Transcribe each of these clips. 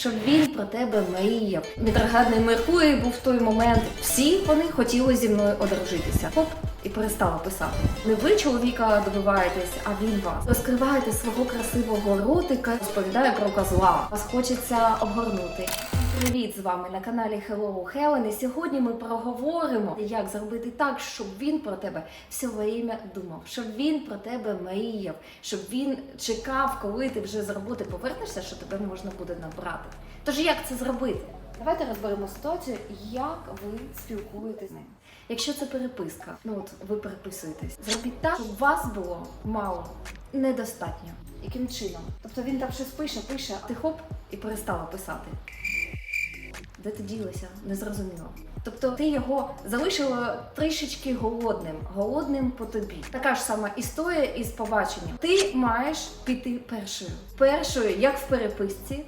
Щоб він про тебе мріяв. Ретроградний Меркурій був в той момент. Всі вони хотіли зі мною одружитися. Хоп, і перестала писати. Не ви чоловіка добиваєтесь, а він вас. Розкриваєте свого красивого ротика, розповідає про козла. Вас хочеться обгорнути. Привіт з вами на каналі Hello Helen. І сьогодні ми проговоримо, як зробити так, щоб він про тебе все время думав, щоб він про тебе мріяв, щоб він чекав, коли ти вже з роботи повернешся, що тебе можна буде набрати. Тож як це зробити? Давайте розберемо ситуацію, як ви спілкуєтесь з ним. Якщо це переписка, ну от ви переписуєтесь, зробіть так, щоб вас було мало, недостатньо. Яким чином? Тобто він там щось пише, пише, а ти хоп і перестала писати. Де ти ділася? Не зрозуміло. Тобто ти його залишила трішечки голодним, голодним по тобі. Така ж сама історія із побаченням. Ти маєш піти першою. Першою, як в переписці,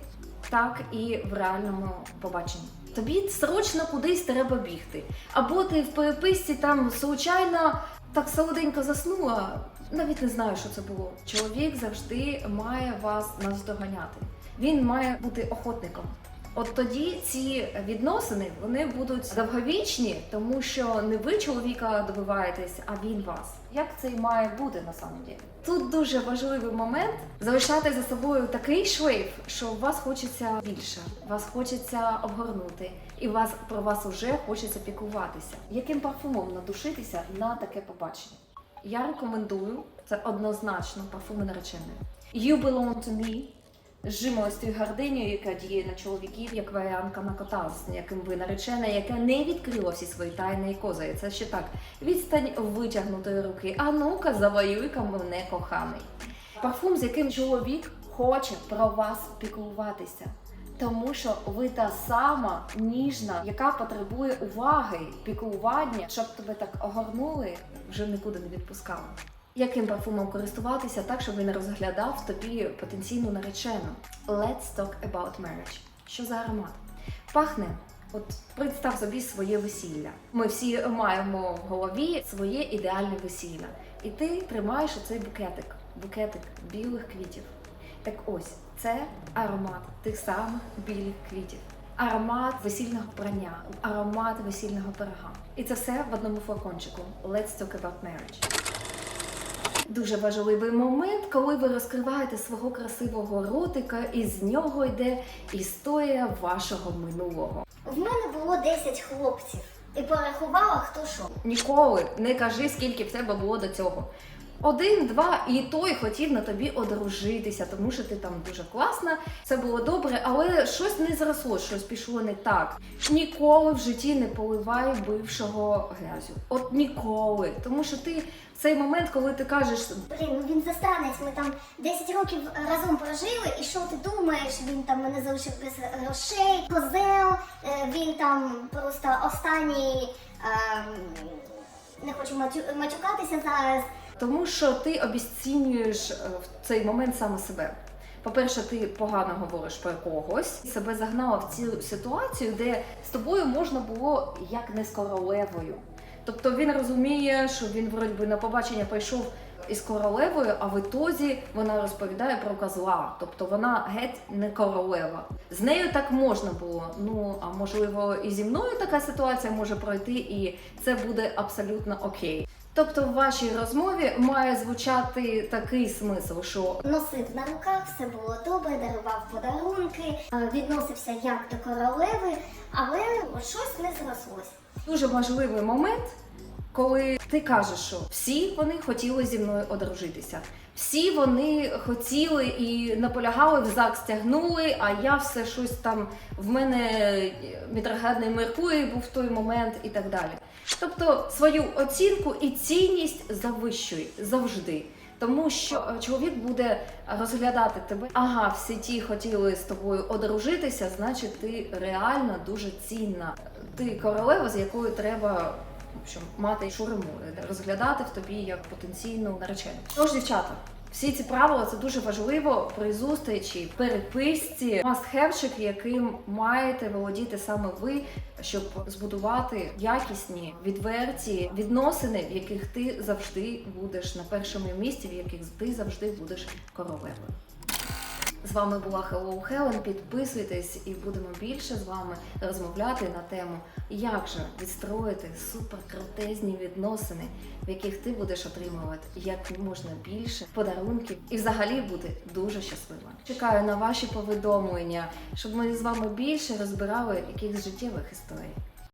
так і в реальному побаченні. Тобі срочно кудись треба бігти. Або ти в переписці там случайно так солоденько заснула. Навіть не знаю, що це було. Чоловік завжди має вас наздоганяти. Він має бути охотником. От тоді ці відносини вони будуть довговічні, тому що не ви чоловіка добиваєтесь, а він вас. Як це і має бути на самом деле? Тут дуже важливий момент залишати за собою такий шлейф, що вас хочеться більше, вас хочеться обгорнути, і вас про вас уже хочеться піклуватися. Яким парфумом надушитися на таке побачення? Я рекомендую це однозначно парфуми нареченої. You belong to me жимолистою гардинею, яка діє на чоловіків, як варіанка на кота, з яким ви наречена, яка не відкрила всі свої тайни і кози. Це ще так. Відстань витягнутої руки. А ну-ка, завоюй-ка мене коханий. Парфум, з яким чоловік хоче про вас піклуватися. Тому що ви та сама ніжна, яка потребує уваги, піклування, щоб тебе так огорнули, вже нікуди не відпускали. Яким парфумом користуватися так, щоб він розглядав тобі потенційну наречену? Let's talk about marriage. Що за аромат? Пахне. От представ собі своє весілля. Ми всі маємо в голові своє ідеальне весілля. І ти тримаєш оцей букетик, букетик білих квітів. Так ось це аромат тих самих білих квітів. Аромат весільного прання, аромат весільного пирога. І це все в одному флакончику. Let's talk about marriage. Дуже важливий момент, коли ви розкриваєте свого красивого ротика, і з нього йде історія вашого минулого. В мене було 10 хлопців. І порахувала, хто що. Ніколи не кажи, скільки в тебе було до цього. Один, два, і той хотів на тобі одружитися, тому що ти там дуже класна, це було добре, але щось не зросло, щось пішло не так. Ніколи в житті не поливай бившого грязю. От ніколи. Тому що ти в цей момент, коли ти кажеш, Блін, ну він застанець, ми там 10 років разом прожили, і що ти думаєш? Він там мене залишив без грошей, козел, е, він там просто останній. ем, не хочу матю- матюкатися зараз. Тому що ти обіцінюєш е, в цей момент саме себе. По-перше, ти погано говориш про когось, себе загнала в цю ситуацію, де з тобою можна було як не з королевою. Тобто він розуміє, що він вроді би на побачення прийшов із королевою, а в ітозі вона розповідає про козла. Тобто вона геть не королева. З нею так можна було. Ну а можливо, і зі мною така ситуація може пройти, і це буде абсолютно окей. Тобто в вашій розмові має звучати такий смисл, що Носив на руках, все було добре, дарував подарунки, відносився як до королеви, але щось не зрослось. дуже важливий момент, коли ти кажеш, що всі вони хотіли зі мною одружитися. Всі вони хотіли і наполягали в ЗАГС тягнули, а я все щось там в мене ретроградний Меркурій був в той момент і так далі. Тобто свою оцінку і цінність завищуй завжди. Тому що чоловік буде розглядати тебе. Ага, всі ті хотіли з тобою одружитися, значить ти реально дуже цінна. Ти королева, з якою треба общем, мати шуриму, розглядати в тобі як потенційну наречену. Тож, дівчата, всі ці правила це дуже важливо при зустрічі, переписці, мастхевчик, яким маєте володіти саме ви, щоб збудувати якісні, відверті відносини, в яких ти завжди будеш на першому місці, в яких ти завжди будеш королевою. З вами була Hello Helen. Підписуйтесь і будемо більше з вами розмовляти на тему, як же відстроїти суперкрутезні відносини, в яких ти будеш отримувати як можна більше подарунків і взагалі бути дуже щасливим. Чекаю на ваші повідомлення, щоб ми з вами більше розбирали якихось життєвих історій.